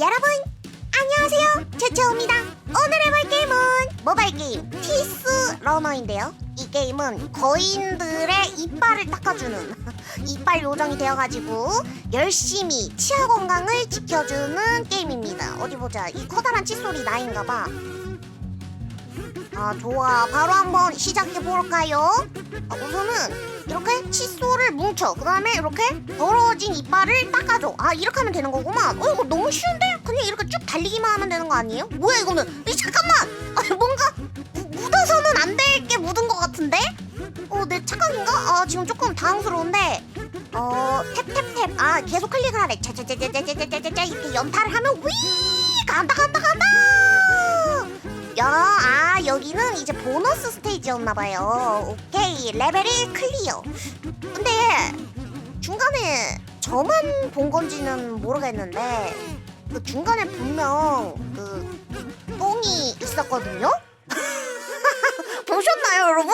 여러분 안녕하세요. 제채호입니다. 오늘 해볼 게임은 모바일 게임 티스 러너인데요. 이 게임은 거인들의 이빨을 닦아주는 이빨 요정이 되어가지고 열심히 치아 건강을 지켜주는 게임입니다. 어디 보자. 이 커다란 칫솔이 나인가봐 아 좋아 바로 한번 시작해 볼까요 아, 우선은 이렇게 칫솔을 뭉쳐 그 다음에 이렇게 더러워진 이빨을 닦아줘 아 이렇게 하면 되는 거구만 어 이거 너무 쉬운데? 그냥 이렇게 쭉 달리기만 하면 되는 거 아니에요? 뭐야 이거는 이 잠깐만 아 뭔가 무, 묻어서는 안 될 게 묻은 것 같은데? 어 내 착각인가? 아 지금 조금 당황스러운데 어 탭탭탭 아 계속 클릭을 하래 짜자자자자자자자 이렇게 연타를 하면 위 간다 여기는 이제 보너스 스테이지였나봐요. 오케이, 레벨 1 클리어. 근데 중간에 저만 본 건지는 모르겠는데 그 중간에 분명 그 똥이 있었거든요? 보셨나요, 여러분?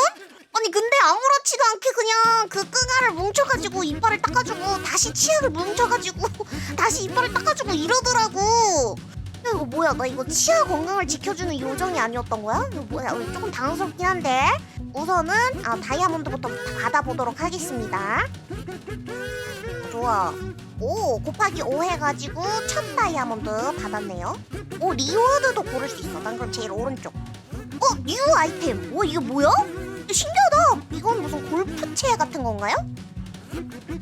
아니 근데 아무렇지도 않게 그냥 그 끙아를 뭉쳐가지고 이빨을 닦아주고 다시 치약을 뭉쳐가지고 다시 이빨을 닦아주고 이러더라고. 야, 이거 뭐야? 나 이거 치아 건강을 지켜주는 요정이 아니었던 거야? 이거 뭐야? 어, 조금 당황스럽긴 한데 우선은 아, 다이아몬드부터 받아보도록 하겠습니다. 좋아. 오 곱하기 5 해가지고 첫 다이아몬드 받았네요. 오 리워드도 고를 수 있어. 난 그럼 제일 오른쪽. 어 뉴 아이템. 오 이게 뭐야? 이거 신기하다. 이건 무슨 골프채 같은 건가요?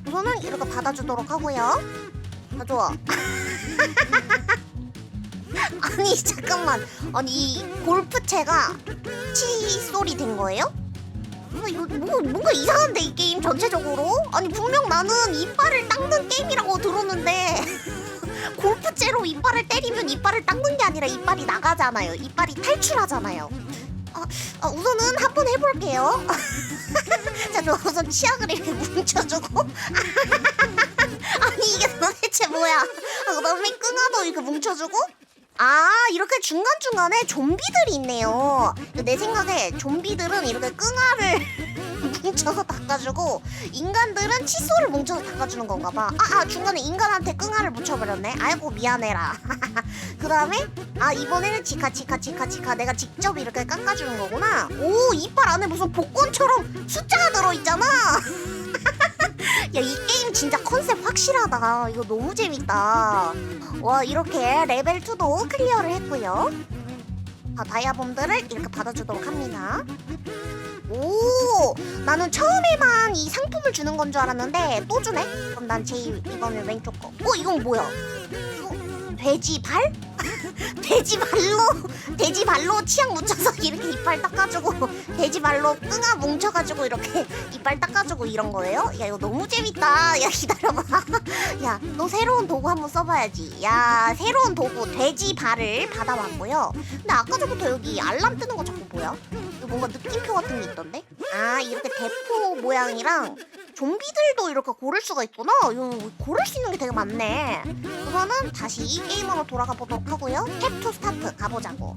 우선은 이렇게 받아주도록 하고요. 아 좋아. 아니 잠깐만. 아니 이 골프채가 칫솔이 된 거예요? 아, 이거 뭐, 뭔가 이상한데 이 게임 전체적으로? 아니 분명 나는 이빨을 닦는 게임이라고 들었는데 골프채로 이빨을 때리면 이빨을 닦는 게 아니라 이빨이 나가잖아요. 이빨이 탈출하잖아요. 아, 아, 우선은 한 번 해볼게요. 자 우선 치약을 이렇게 뭉쳐주고. 아니 이게 도대체 뭐야? 아, 그다음에 끙아도 이렇게 뭉쳐주고 아 이렇게 중간중간에 좀비들이 있네요. 내 생각에 좀비들은 이렇게 끙아를 뭉쳐서 닦아주고 인간들은 칫솔을 뭉쳐서 닦아주는 건가 봐. 아, 아 중간에 인간한테 끙아를 묻혀버렸네. 아이고 미안해라. 그 다음에 아 이번에는 치카 치카 치카 치카. 내가 직접 이렇게 깎아주는 거구나. 오 이빨 안에 무슨 복권처럼 숫자가 들어있잖아 야 이 게임 진짜 컨셉 확실하다. 이거 너무 재밌다. 와 이렇게 레벨 2도 클리어를 했고요. 자 다이아몬드를 이렇게 받아주도록 합니다. 오 나는 처음에만 이 상품을 주는 건 줄 알았는데 또 주네? 그럼 난 제일 이번엔 왼쪽 거 어 이건 뭐야 돼지 발? 돼지 발로 돼지 발로 치약 묻혀서 이렇게 이빨 닦아주고 돼지 발로 끙아 뭉쳐가지고 이렇게 이빨 닦아주고 이런 거예요? 야 이거 너무 재밌다. 야 기다려봐. 야 너 새로운 도구 한번 써봐야지. 야 새로운 도구 돼지 발을 받아왔고요. 근데 아까 전부터 여기 알람 뜨는 거 자꾸 뭐야? 뭔가 느낌표 같은 게 있던데? 아 이렇게 대포 모양이랑 좀비들도 이렇게 고를 수가 있구나. 이거 고를 수 있는 게 되게 많네. 우선은 다시 게임으로 돌아가 보도록 하고요. 탭투 스타트 가보자고.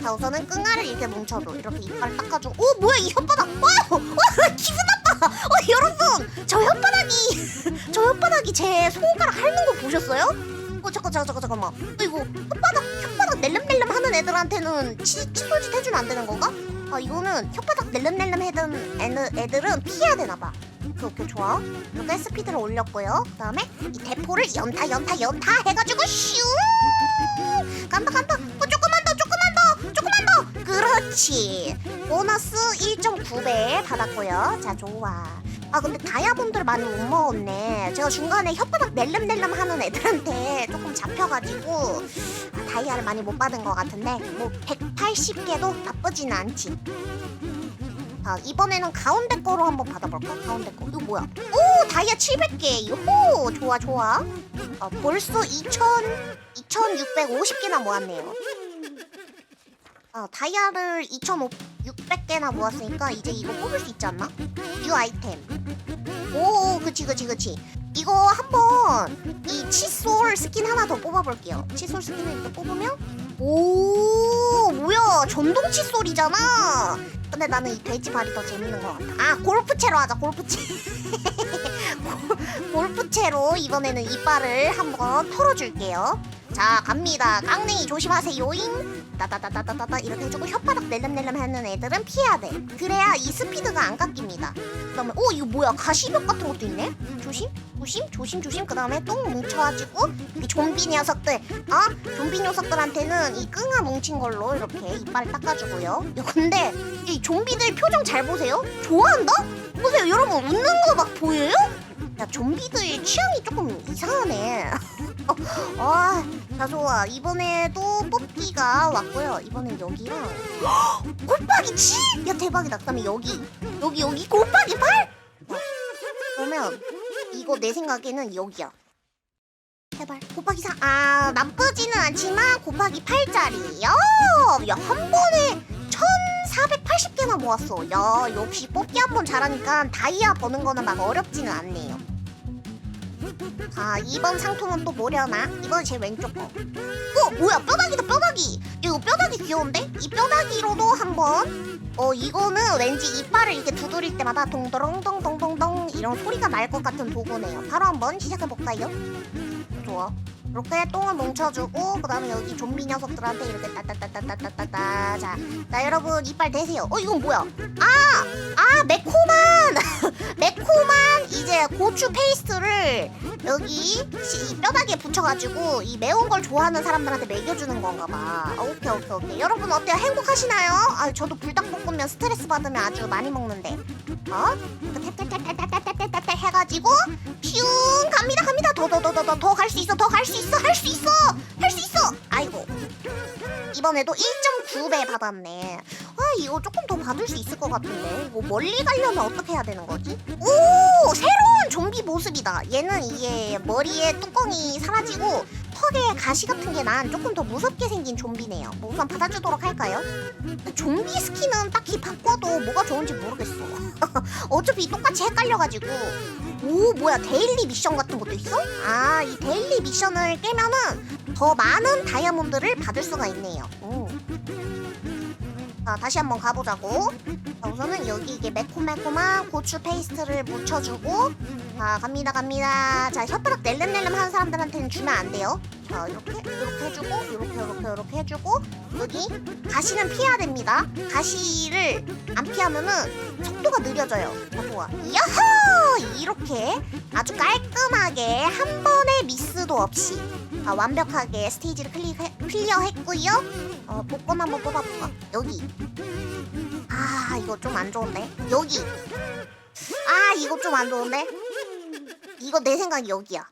자 우선은 끙아를 이렇게 뭉쳐도 이렇게 이빨 닦아주고 오 뭐야 이 혓바닥 와, 와 기분 나빠 어 여러분 저 혓바닥이 저 혓바닥이 제 손가락 핥는 거 보셨어요? 어 잠깐 잠깐 잠깐 잠깐만 어, 이거 혓바닥 혓바닥 낼름낼름 하는 애들한테는 치, 칫솔짓 해주면 안 되는 건가? 아 이거는 혓바닥 낼름낼름 해든 애는 애들은 피해야 되나 봐. 오케이 오케이 좋아? 이렇게 스피드를 올렸고요. 그 다음에 이 대포를 연타 연타 연타 해가지고 슈! 간다 간다. 어 조금만 더 조금만 더 조금만 더. 그렇지. 보너스 1.9배 받았고요. 자 좋아 아 근데 다이아몬드를 많이 못 먹었네. 제가 중간에 혓바닥 낼름낼름 하는 애들한테 조금 잡혀가지고 아, 다이아를 많이 못 받은 것 같은데 뭐 180개도 나쁘진 않지. 자 이번에는 가운데 거로 한번 받아볼까? 가운데 거. 이거 뭐야? 오 다이아 700개. 요호! 좋아 좋아. 어, 벌써 2000 2650개나 모았네요. 아 다이아를 2600개나 모았으니까 이제 이거 뽑을 수 있지 않나? 뉴 아이템. 오 그치 그치 그치. 이거 한번 이 칫솔 스킨 하나 더 뽑아볼게요. 칫솔 스킨을 이렇게 뽑으면? 오 뭐야. 전동 칫솔이잖아. 근데 나는 이 돼지 발이 더 재밌는 것 같아. 아 골프채로 하자 골프채. 골- 골프채로 이번에는 이빨을 한번 털어줄게요 자 갑니다. 깡냉이 조심하세요잉. 따다다다다다다. 이렇게 해주고 혓바닥 낼름낼름 하는 애들은 피해야 돼. 그래야 이 스피드가 안 깎입니다. 그 다음에 오 이거 뭐야? 가시벽 같은 것도 있네? 조심 조심 조심 조심. 그 다음에 똥 뭉쳐가지고 이 좀비 녀석들 어? 좀비 녀석들한테는 이 끙아 뭉친 걸로 이렇게 이빨 닦아주고요. 야, 근데 이 좀비들 표정 잘 보세요. 좋아한다? 보세요. 여러분 웃는 거 막 보여요? 야 좀비들 취향이 조금 이상하네 아, 자 좋아. 이번에도 뽑기가 왔고요. 이번엔 여기랑 곱하기 7! 야 대박이다. 그다음에 여기, 여기, 여기 곱하기 8! 야, 그러면 이거 내 생각에는 여기야. 제발 곱하기 4. 아 나쁘지는 않지만 곱하기 8짜리요. 야한 번에 1,480개나 모았어. 야 역시 뽑기 한 번 잘하니까 다이아 버는 거는 막 어렵지는 않네요. 자, 2번 상품은 또 뭐려나? 이번 제 왼쪽 거. 어, 뭐야? 뼈다귀다, 뼈다귀. 이거 뼈다귀 귀여운데? 이 뼈다귀로도 한번. 어, 이거는 왠지 이빨을 이렇게 두드릴 때마다 동도롱동동동동 이런 소리가 날 것 같은 도구네요. 바로 한번 시작해 볼까요? 좋아. 이렇게 똥을 뭉쳐주고 그다음에 여기 좀비 녀석들한테 이렇게 따따따따따따따 자, 자 여러분 이빨 대세요. 어 이건 뭐야? 아, 아 매콤한 매콤한 이제 고추 페이스트를 여기 시- 뼈다귀에 붙여가지고 이 매운 걸 좋아하는 사람들한테 먹여주는 건가 봐. 아, 오케이 오케이 오케이. 여러분 어때요? 행복하시나요? 아 저도 불닭볶음면 스트레스 받으면 아주 많이 먹는데. 어? 탈탈탈탈탈탈탈탈 해가지고 슝 갑니다 갑니다 더 더 더 더더더갈수 있어 더 갈 수 있어 할 수 있어 할 수 있어. 아이고. 이번에도 1.9배 받았네. 아 이거 조금 더 받을 수 있을 것 같은데. 이거 멀리 가려면 어떻게 해야 되는 거지? 오 새로운 좀비 모습이다. 얘는 이게 머리에 뚜껑이 사라지고 턱에 가시 같은 게 난 조금 더 무섭게 생긴 좀비네요. 뭐 우선 받아주도록 할까요? 좀비 스킨은 딱히 바꿔도 뭐가 좋은지 모르겠어. 어차피 똑같이 헷갈려가지고 오 뭐야 데일리 미션 같은 것도 있어? 아 이 데일리 미션을 깨면은 더 많은 다이아몬드를 받을 수가 있네요 오. 자 다시 한번 가보자고. 자, 우선은 여기 이게 매콤매콤한 고추 페이스트를 묻혀주고. 자 갑니다 갑니다. 자 혓바닥 낼름낼름 하는 사람들한테는 주면 안 돼요. 자 이렇게 이렇게 해주고 이렇게 이렇게 이렇게 해주고. 여기 가시는 피해야 됩니다. 가시를 안 피하면은 속도가 느려져요 자 좋아 야호! 이렇게 아주 깔끔하게 한 번의 미스도 없이 아, 완벽하게 스테이지를 클리, 클리어했고요. 어 복권 한번 뽑아볼까? 여기. 아 이거 좀 안 좋은데? 여기. 아 이거 좀 안 좋은데? 이거 내 생각 여기야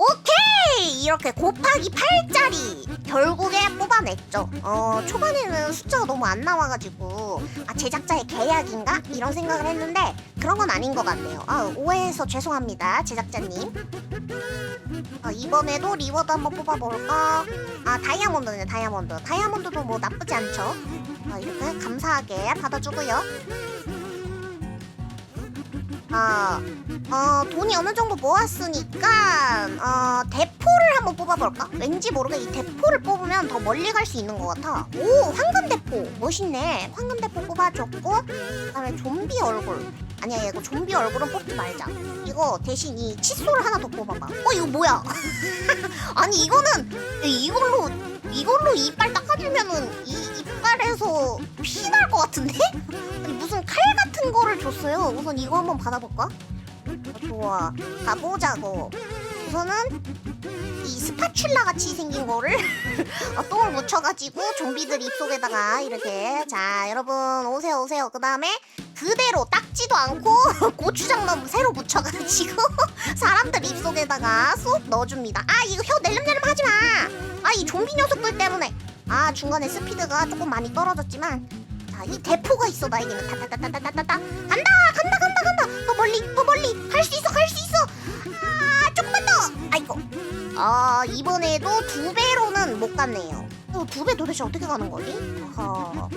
오케이! 이렇게 곱하기 8짜리 결국에 뽑아냈죠. 어 초반에는 숫자가 너무 안 나와가지고 아 제작자의 계약인가? 이런 생각을 했는데 그런 건 아닌 것 같네요. 아 오해해서 죄송합니다 제작자님. 아, 이번에도 리워드 한번 뽑아볼까? 아 다이아몬드네 다이아몬드. 다이아몬드도 뭐 나쁘지 않죠. 아, 이렇게 감사하게 받아주고요. 아, 어, 돈이 어느 정도 모았으니까, 어, 대포를 한번 뽑아볼까? 왠지 모르게 이 대포를 뽑으면 더 멀리 갈 수 있는 것 같아. 오, 황금 대포. 멋있네. 황금 대포 뽑아줬고, 그 다음에 좀비 얼굴. 아니야, 이거 좀비 얼굴은 뽑지 말자. 이거 대신 이 칫솔을 하나 더 뽑아봐. 어, 이거 뭐야? 아니, 이거는, 이걸로, 이걸로 이빨 닦아주면은, 이 이빨에서 피 날 것 같은데? 아니, 무슨 칼 같은 거를 줬어요. 우선 이거 한번 받아볼까? 어, 좋아. 가보자고. 우선은 이 스파츌라 같이 생긴 거를 어, 똥을 묻혀가지고 좀비들 입속에다가 이렇게. 자 여러분 오세요 오세요. 그 다음에 그대로 닦지도 않고 고추장만 새로 묻혀가지고 사람들 입속에다가 쏙 넣어줍니다. 아 이거 혀 낼름낼름 하지마! 아 이 좀비 녀석들 때문에. 아 중간에 스피드가 조금 많이 떨어졌지만 자 이 대포가 있어 나에게는 타타타타타타타 간다 간다 간다 간다. 더 멀리 더 멀리. 갈 수 있어 갈 수 있어. 아 조금만 더. 아이고. 아 이번에도 두 배로는 못 갔네요. 어, 두배 도대체 어떻게 가는 거지? 어허.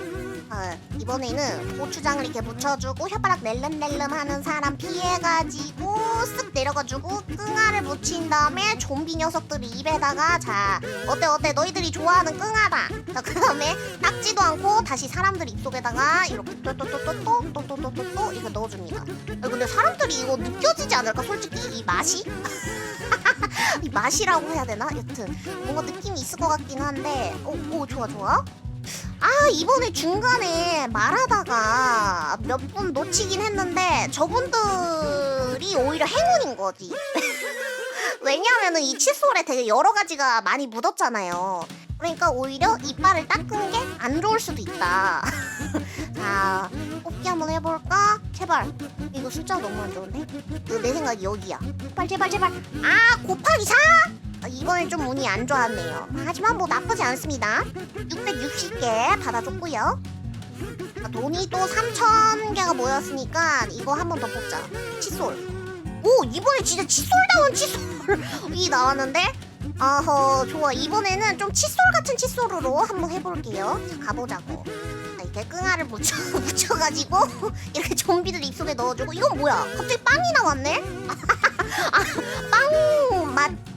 아, 이번에는 고추장을 이렇게 묻혀주고 혓바닥 낼름낼름 하는 사람 피해가지고 쓱 내려가지고 끙아를 묻힌 다음에 좀비 녀석들이 입에다가 자 어때 어때? 너희들이 좋아하는 끙아다. 자 그 다음에 닦지도 않고 다시 사람들 입속에다가 이렇게 또또또또또또또또또 이거 넣어줍니다. 아, 근데 사람들이 이거 느껴지지 않을까 솔직히? 이 맛이? 이 맛이라고 해야 되나? 여튼 뭔가 느낌이 있을 것 같긴 한데 오, 오 좋아 좋아 아 이번에 중간에 말하다가 몇 분 놓치긴 했는데 저분들이 오히려 행운인 거지 왜냐면은 이 칫솔에 되게 여러 가지가 많이 묻었잖아요 그러니까 오히려 이빨을 닦는 게 안 좋을 수도 있다 자 뽑기 한번 해볼까? 제발 이거 숫자 너무 안 좋은데? 그, 내 생각 여기야 제발 제발 제발 아 곱하기 4? 아, 이번엔 좀 운이 안 좋았네요. 하지만 뭐 나쁘지 않습니다. 660개 받아줬고요. 아, 돈이 또 3,000개가 모였으니까 이거 한 번 더 뽑자. 칫솔. 오 이번에 진짜 칫솔다운 칫솔이 나왔는데? 어허 좋아. 이번에는 좀 칫솔 같은 칫솔으로 한번 해볼게요. 자 가보자고. 자, 이렇게 끙아를 묻혀, 묻혀가지고 이렇게 좀비들 입속에 넣어주고. 이건 뭐야? 갑자기 빵이 나왔네? 아빵맛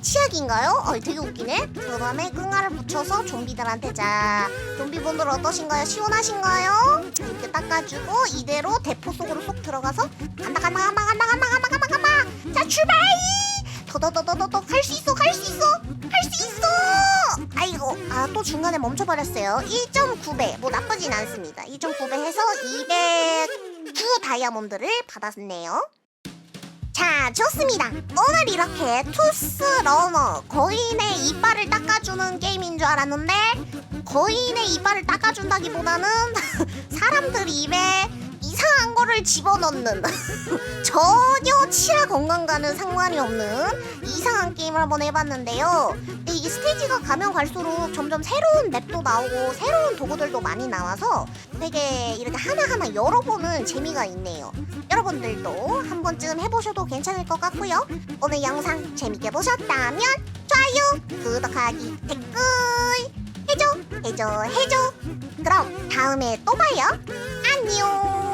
치약인가요? 어 되게 웃기네. 그 다음에 끙아를 붙여서 좀비들한테 자. 좀비분들 어떠신가요? 시원하신가요? 자, 이렇게 닦아주고 이대로 대포 속으로 쏙 들어가서 간다 간다 간다 간다 간다 간다 간다 간다 자 출발! 더더더더더더. 갈 수 있어 갈 수 있어 할수 있어! 아이고 아 또 중간에 멈춰버렸어요. 1.9배. 뭐 나쁘진 않습니다. 1.9배 해서 209 다이아몬드를 받았네요 자 좋습니다. 오늘 이렇게 투스 러너 거인의 이빨을 닦아주는 게임인 줄 알았는데 거인의 이빨을 닦아준다기보다는 사람들 입에 이상한 거를 집어넣는 전혀 치아 건강과는 상관이 없는 이상한 게임을 한번 해봤는데요. 근데 이게 스테이지가 가면 갈수록 점점 새로운 맵도 나오고 새로운 도구들도 많이 나와서 되게 이렇게 하나하나 열어보는 재미가 있네요. 여러분들도 한 번쯤 해보셔도 괜찮을 것 같고요. 오늘 영상 재밌게 보셨다면 좋아요, 구독하기, 댓글 해줘, 해줘, 해줘. 그럼 다음에 또 봐요. 안녕.